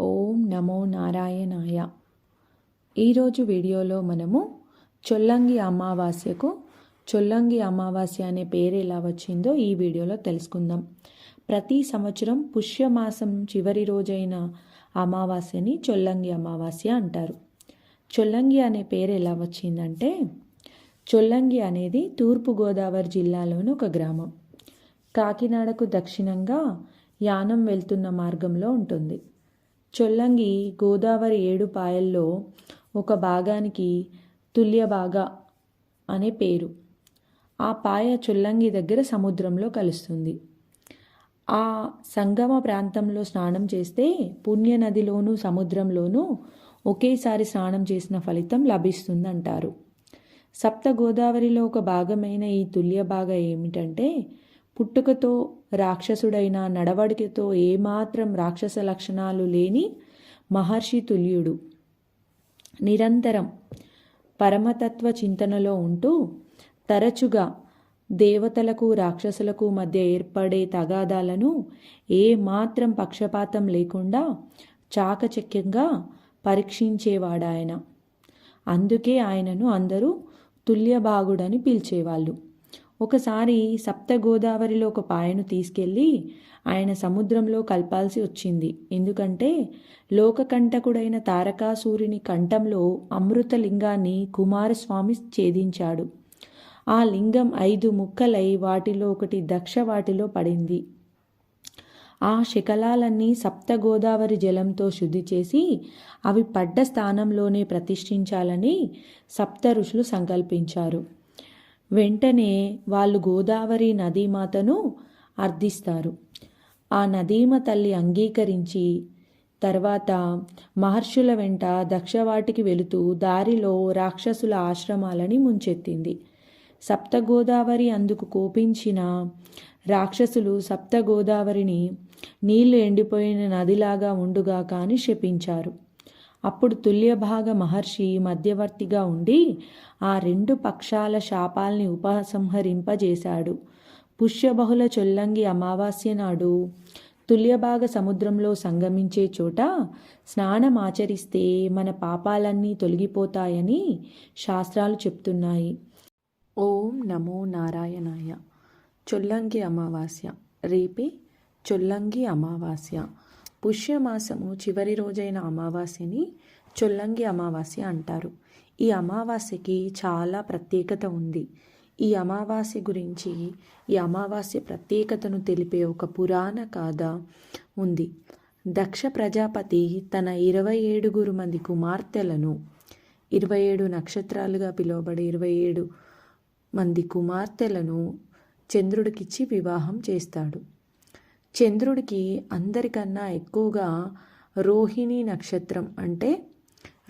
ఓం నమో నారాయణాయ. ఈరోజు వీడియోలో మనము చొల్లంగి అమావాస్యకు చొల్లంగి అమావాస్య అనే పేరు ఎలా వచ్చిందో ఈ వీడియోలో తెలుసుకుందాం. ప్రతి సంవత్సరం పుష్యమాసం చివరి రోజైన అమావాస్యని చొల్లంగి అమావాస్య అంటారు. చొల్లంగి అనే పేరు ఎలా వచ్చిందంటే చొల్లంగి అనేది తూర్పుగోదావరి జిల్లాలోని ఒక గ్రామం. కాకినాడకు దక్షిణంగా యానం వెళ్తున్న మార్గంలో ఉంటుంది. చొల్లంగి గోదావరి ఏడు పాయల్లో ఒక భాగానికి తుల్యభాగ అనే పేరు. ఆ పాయ చొల్లంగి దగ్గర సముద్రంలో కలుస్తుంది. ఆ సంగమ ప్రాంతంలో స్నానం చేస్తే పుణ్య నదిలోనూ సముద్రంలోనూ ఒకేసారి స్నానం చేసిన ఫలితం లభిస్తుందంటారు. సప్త గోదావరిలో ఒక భాగమైన ఈ తుల్యభాగ ఏమిటంటే పుట్టుకతో రాక్షసుడైన నడవడికతో ఏమాత్రం రాక్షస లక్షణాలు లేని మహర్షి తుల్యుడు. నిరంతరం పరమతత్వ చింతనలో ఉంటూ తరచుగా దేవతలకు రాక్షసులకు మధ్య ఏర్పడే తగాదాలను ఏమాత్రం పక్షపాతం లేకుండా చాకచక్యంగా పరీక్షించేవాడాయన. అందుకే ఆయనను అందరూ తుల్యభాగుడని పిలిచేవాళ్ళు. ఒకసారి సప్తగోదావరిలో ఒక పాయను తీసుకెళ్ళి ఆయన సముద్రంలో కలపాల్సి వచ్చింది. ఎందుకంటే లోకకంటకుడైన తారకాసూరిని కంఠంలో అమృత లింగాన్ని కుమారస్వామి ఛేదించాడు. ఆ లింగం ఐదు ముక్కలై వాటిలో ఒకటి దక్ష వాటిలో పడింది. ఆ శకలాలన్నీ సప్తగోదావరి జలంతో శుద్ధి చేసి అవి పడ్డ స్థానంలోనే ప్రతిష్ఠించాలని సప్త ఋషులు సంకల్పించారు. వెంటనే వాళ్ళు గోదావరి నదీమాతను అర్థిస్తారు. ఆ నదీమ తల్లి అంగీకరించి తర్వాత మహర్షుల వెంట దక్షవాటికి వెళుతూ దారిలో రాక్షసుల ఆశ్రమాలని ముంచెత్తింది. సప్తగోదావరి అందుకు కోపించిన రాక్షసులు సప్తగోదావరిని నీళ్ళు ఎండిపోయిన నదిలాగా ఉండుగా కాని శపించారు. అప్పుడు తుల్యభాగ మహర్షి మధ్యవర్తిగా ఉండి ఆ రెండు పక్షాల శాపాల్ని ఉపసంహరింపజేశాడు. పుష్యబహుళ చొల్లంగి అమావాస్య నాడు తుల్యభాగ సముద్రంలో సంగమించే చోట స్నానం ఆచరిస్తే మన పాపాలన్నీ తొలగిపోతాయని శాస్త్రాలు చెప్తున్నాయి. ఓం నమో నారాయణాయ. చొల్లంగి అమావాస్య. రేపే చొల్లంగి అమావాస్య. పుష్యమాసము చివరి రోజైన అమావాస్యని చొల్లంగి అమావాస్య అంటారు. ఈ అమావాస్యకి చాలా ప్రత్యేకత ఉంది. ఈ అమావాస్య గురించి ఈ అమావాస్య ప్రత్యేకతను తెలిపే ఒక పురాణ గాథ ఉంది. దక్ష ప్రజాపతి తన ఇరవై ఏడుగురు మంది కుమార్తెలను ఇరవై ఏడు నక్షత్రాలుగా పిలువబడే ఇరవై ఏడు మంది కుమార్తెలను చంద్రుడికిచ్చి వివాహం చేస్తాడు. చంద్రుడికి అందరికన్నా ఎక్కువగా రోహిణి నక్షత్రం అంటే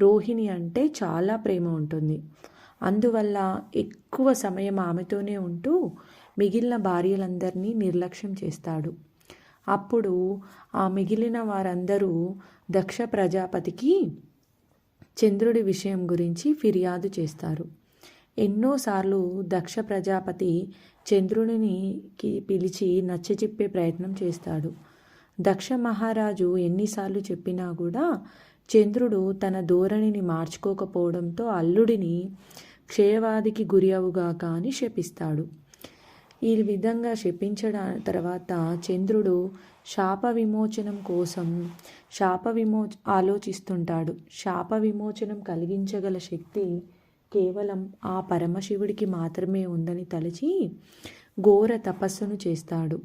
రోహిణి అంటే చాలా ప్రేమ ఉంటుంది. అందువల్ల ఎక్కువ సమయం ఆమెతోనే ఉంటూ మిగిలిన భార్యలందరినీ నిర్లక్ష్యం చేస్తాడు. అప్పుడు ఆ మిగిలిన వారందరూ దక్ష ప్రజాపతికి చంద్రుడి విషయం గురించి ఫిర్యాదు చేస్తారు. ఎన్నోసార్లు దక్ష ప్రజాపతి చంద్రునికి పిలిచి నచ్చచెప్పే ప్రయత్నం చేస్తాడు. దక్ష మహారాజు ఎన్నిసార్లు చెప్పినా కూడా చంద్రుడు తన ధోరణిని మార్చుకోకపోవడంతో అల్లుడిని క్షయవాదికి గురి అవుగాక అని శపిస్తాడు. ఈ విధంగా శపించడా తర్వాత చంద్రుడు శాప విమోచనం కోసం శాప విమో ఆలోచిస్తుంటాడు. శాప విమోచనం కలిగించగల శక్తి కేవలం ఆ పరమశివుడికి మాత్రమే ఉందని తలచి ఘోర తపస్సును చేస్తాడు.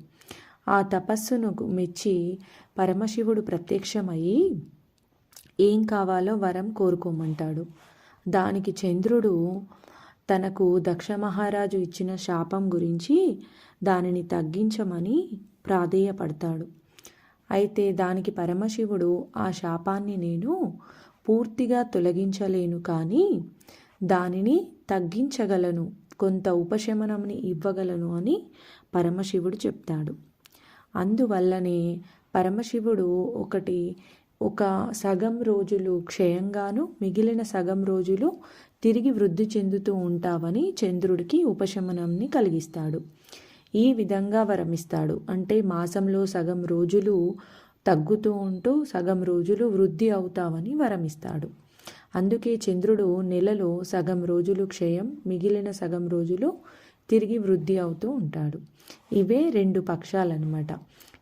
ఆ తపస్సును మెచ్చి పరమశివుడు ప్రత్యక్షమయ్యి ఏం కావాలో వరం కోరుకోమంటాడు. దానికి చంద్రుడు తనకు దక్ష మహారాజు ఇచ్చిన శాపం గురించి దానిని తగ్గించమని ప్రాధేయపడతాడు. అయితే దానికి పరమశివుడు ఆ శాపాన్ని నేను పూర్తిగా తొలగించలేను కానీ దానిని తగ్గించగలను కొంత ఉపశమనంని ఇవ్వగలను అని పరమశివుడు చెప్తాడు. అందువల్లనే పరమశివుడు ఒకటి ఒక సగం రోజులు క్షయంగాను మిగిలిన సగం రోజులు తిరిగి వృద్ధి చెందుతూ ఉంటావని చంద్రుడికి ఉపశమనంని కలిగిస్తాడు. ఈ విధంగా వరమిస్తాడు. అంటే మాసంలో సగం రోజులు తగ్గుతూ ఉంటూ సగం రోజులు వృద్ధి అవుతావని వరమిస్తాడు. అందుకే చంద్రుడు నెలలో సగం రోజులు క్షయం మిగిలిన సగం రోజులు తిరిగి వృద్ధి అవుతూ ఉంటాడు. ఇవే రెండు పక్షాలన్నమాట.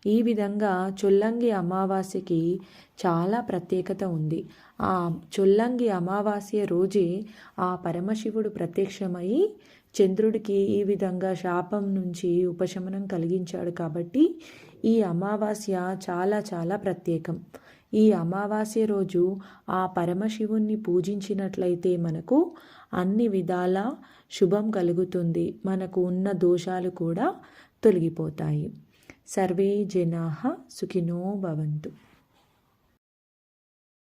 ఈ విధంగా చొల్లంగి అమావాస్యకి చాలా ప్రత్యేకత ఉంది. ఆ చొల్లంగి అమావాస్య రోజే ఆ పరమశివుడు ప్రత్యక్షమై చంద్రుడికి ఈ విధంగా శాపం నుంచి ఉపశమనం కలిగించాడు కాబట్టి ఈ అమావాస్య చాలా చాలా ప్రత్యేకం. ఈ అమావాస్య రోజు ఆ పరమశివుణ్ణి పూజించినట్లయితే మనకు అన్ని విధాల శుభం కలుగుతుంది. మనకు ఉన్న దోషాలు కూడా తొలగిపోతాయి. సర్వే జనా సుఖినో భవంతు.